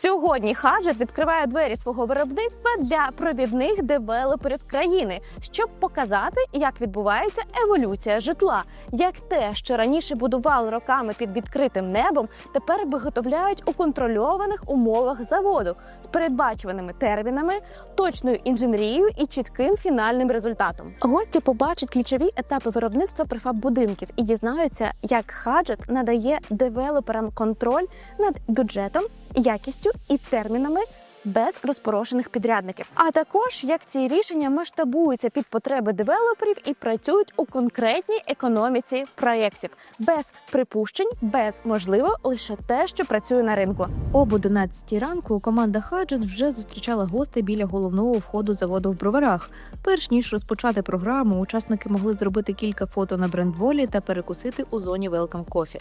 Сьогодні Хаджет відкриває двері свого виробництва для провідних девелоперів країни, щоб показати, як відбувається еволюція житла, як те, що раніше будували роками під відкритим небом, тепер виготовляють у контрольованих умовах заводу з передбачуваними термінами, точною інженерією і чітким фінальним результатом. Гості побачать ключові етапи виробництва префаб будинків і дізнаються, як Хаджет надає девелоперам контроль над бюджетом, якістю і термінами. Без розпорошених підрядників, а також як ці рішення масштабуються під потреби девелоперів і працюють у конкретній економіці проєктів, без припущень, без можливо лише те, що працює на ринку. Об 11 ранку команда Хаджет вже зустрічала гостей біля головного входу заводу в броварах. Перш ніж розпочати програму, учасники могли зробити кілька фото на брендволі та перекусити у зоні Welcome Coffee.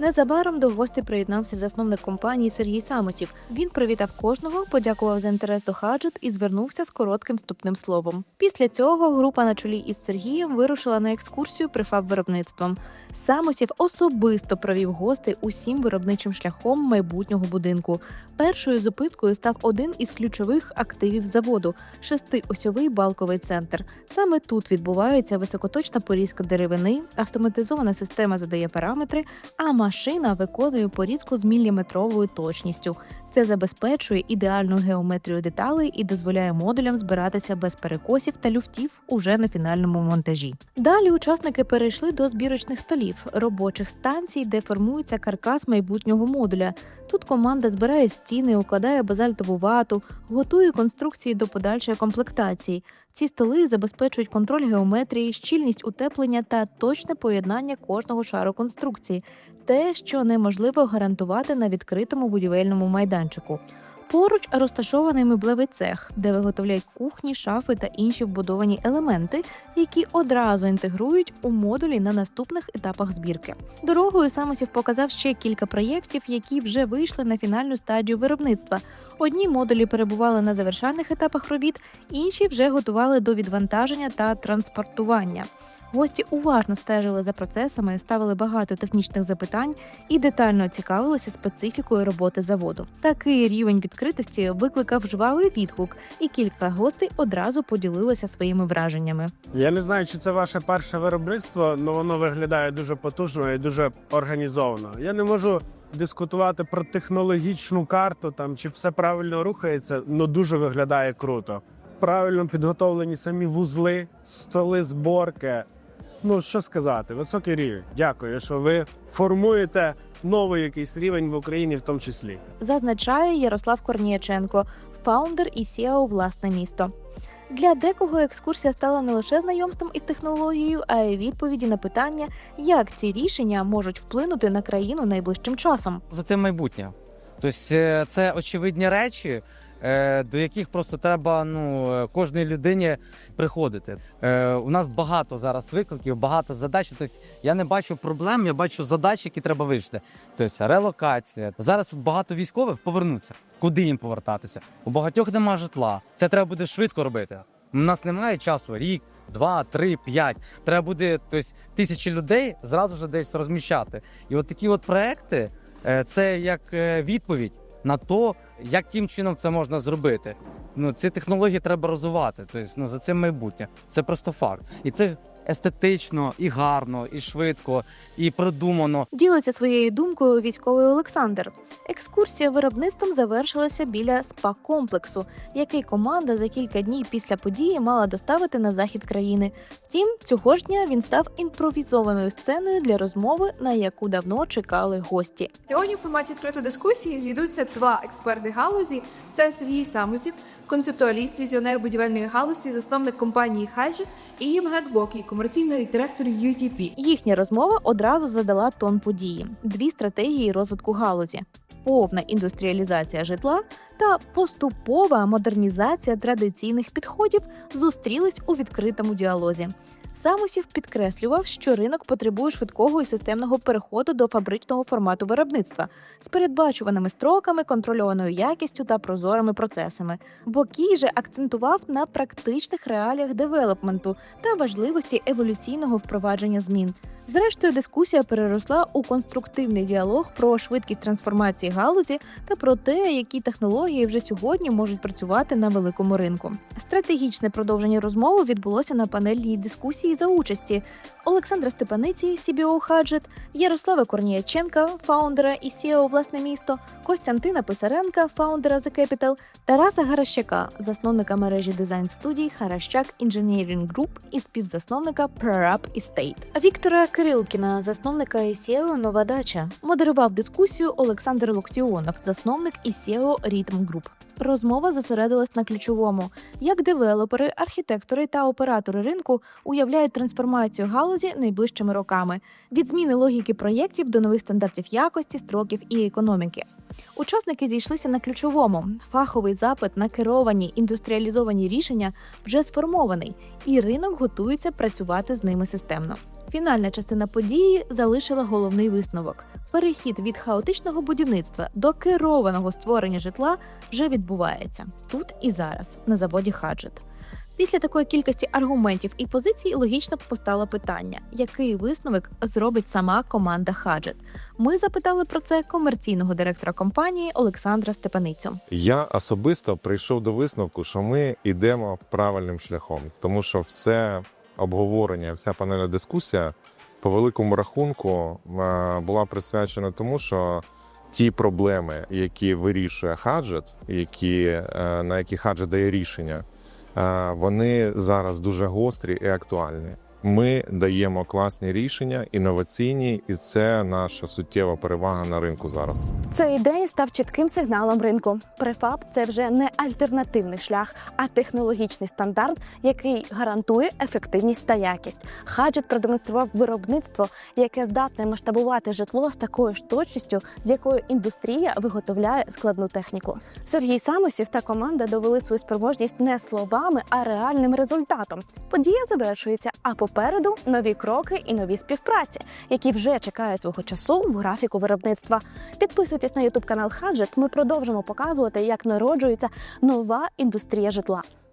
Незабаром до гостей приєднався засновник компанії Сергій Самосів. Він привітав кожного, подякував за інтерес до Хаджет і звернувся з коротким вступним словом. Після цього група на чолі із Сергієм вирушила на екскурсію прифаб виробництвом. Самосів особисто провів гостей усім виробничим шляхом майбутнього будинку. Першою зупинкою став один із ключових активів заводу шестиосьовий балковий центр. Саме тут відбувається високоточна порізка деревини, автоматизована система задає параметри, а машина виконує порізку з міліметровою точністю. Це забезпечує ідеальну геометрію деталей і дозволяє модулям збиратися без перекосів та люфтів уже на фінальному монтажі. Далі учасники перейшли до збірочних столів, робочих станцій, де формується каркас майбутнього модуля. Тут команда збирає стіни, укладає базальтову вату, готує конструкції до подальшої комплектації. Ці столи забезпечують контроль геометрії, щільність утеплення та точне поєднання кожного шару конструкції, те, що неможливо гарантувати на відкритому будівельному майданчику. Поруч розташований меблевий цех, де виготовляють кухні, шафи та інші вбудовані елементи, які одразу інтегрують у модулі на наступних етапах збірки. Дорогою Самосів показав ще кілька проєктів, які вже вийшли на фінальну стадію виробництва. Одні модулі перебували на завершальних етапах робіт, інші вже готували до відвантаження та транспортування. Гості уважно стежили за процесами, ставили багато технічних запитань і детально цікавилися специфікою роботи заводу. Такий рівень відкритості викликав жвавий відгук, і кілька гостей одразу поділилися своїми враженнями. Я не знаю, чи це ваше перше виробництво, але воно виглядає дуже потужно і дуже організовано. Я не можу дискутувати про технологічну карту, там чи все правильно рухається, але дуже виглядає круто. Правильно підготовлені самі вузли, столи зборки. Ну що сказати, високий рівень. Дякую, що ви формуєте новий якийсь рівень в Україні, в тому числі. Зазначає Ярослав Корніяченко, фаундер і SEO власне місто. Для декого екскурсія стала не лише знайомством із технологією, а й відповіді на питання, як ці рішення можуть вплинути на країну найближчим часом. за це майбутнє. Тобто е, це очевидні речі, до яких просто треба ну, е, кожній людині приходити. Е, У нас багато зараз викликів, багато задач. Тобто я не бачу проблем, я бачу задачі, які треба вирішити. Тобто релокація. Зараз багато військових повернуться. Куди їм повертатися? У багатьох немає житла. Це треба буде швидко робити. У нас немає часу рік, два, три, п'ять. Треба буде тобто, тисячі людей зразу ж десь розміщати. І от такі от проекти е, це як е, відповідь на то, яким чином це можна зробити. Ну, ці технології треба розвивати. Тобто, ну, за цим майбутнє. Це просто факт. І це естетично, і гарно, і швидко, і продумано. Ділиться своєю думкою військовий Олександр. Екскурсія виробництвом завершилася біля спа-комплексу, який команда за кілька днів після події мала доставити на захід країни. Втім, цього ж дня він став імпровізованою сценою для розмови, на яку давно чекали гості. Сьогодні в форматі відкритої дискусії зійдуться два експерти галузі: це Сергій Самусів, концептуаліст, візіонер будівельної галузі, засновник компанії Хаджі, і Євген Бокій, комерційний директор UTP. Їхня розмова одразу задала тон події: дві стратегії розвитку галузі. Повна індустріалізація житла та поступова модернізація традиційних підходів зустрілись у відкритому діалозі. Самусів підкреслював, що ринок потребує швидкого і системного переходу до фабричного формату виробництва з передбачуваними строками, контрольованою якістю та прозорими процесами. Бокій же акцентував на практичних реаліях девелопменту та важливості еволюційного впровадження змін. Зрештою, дискусія переросла у конструктивний діалог про швидкість трансформації галузі та про те, які технології вже сьогодні можуть працювати на великому ринку. Стратегічне продовження розмови відбулося на панельній дискусії за участі Олександра Степаниці, CBO Хаджет, Ярослава Корніяченка, фаундера і CEO «Власне місто, Костянтина Писаренка, фаундера The Capital, Тараса Гаращака, засновника мережі дизайн студій Харащак Engineering Group і співзасновника Prorab Estate. Віктора Кирилкіна, засновника і CEO Нова Дача, модерував дискусію Олександр Локтіонов, засновник і CEO Rhythm Group. Розмова зосередилась на ключовому, як девелопери, архітектори та оператори ринку уявляють трансформацію галузі найближчими роками від зміни логіки проєктів до нових стандартів якості, строків і економіки. Учасники зійшлися на ключовому. Фаховий запит на керовані індустріалізовані рішення вже сформований, і ринок готується працювати з ними системно. Фінальна частина події залишила головний висновок: перехід від хаотичного будівництва до керованого створення житла вже відбувається тут і зараз на заводі Хаджет. Після такої кількості аргументів і позицій логічно постало питання, який висновок зробить сама команда Хаджет. Ми запитали про це комерційного директора компанії Олександра Степаницю. Я особисто прийшов до висновку, що ми йдемо правильним шляхом, тому що все обговорення, вся панельна дискусія по великому рахунку е, була присвячена тому, що ті проблеми, які вирішує хаджет, які, е, на які хаджет дає рішення, е, вони зараз дуже гострі і актуальні. Ми даємо класні рішення, інноваційні, і це наша суттєва перевага на ринку зараз. Цей день став чітким сигналом ринку. Префаб це вже не альтернативний шлях, а технологічний стандарт, який гарантує ефективність та якість. Хаджет продемонстрував виробництво, яке здатне масштабувати житло з такою ж точністю, з якою індустрія виготовляє складну техніку. Сергій Самосів та команда довели свою спроможність не словами, а реальним результатом. Подія завершується, а попереду нові кроки і нові співпраці, які вже чекають свого часу в графіку виробництва. Підписуйтесь на ютуб канал Хаджет. Ми продовжимо показувати, як народжується нова індустрія житла.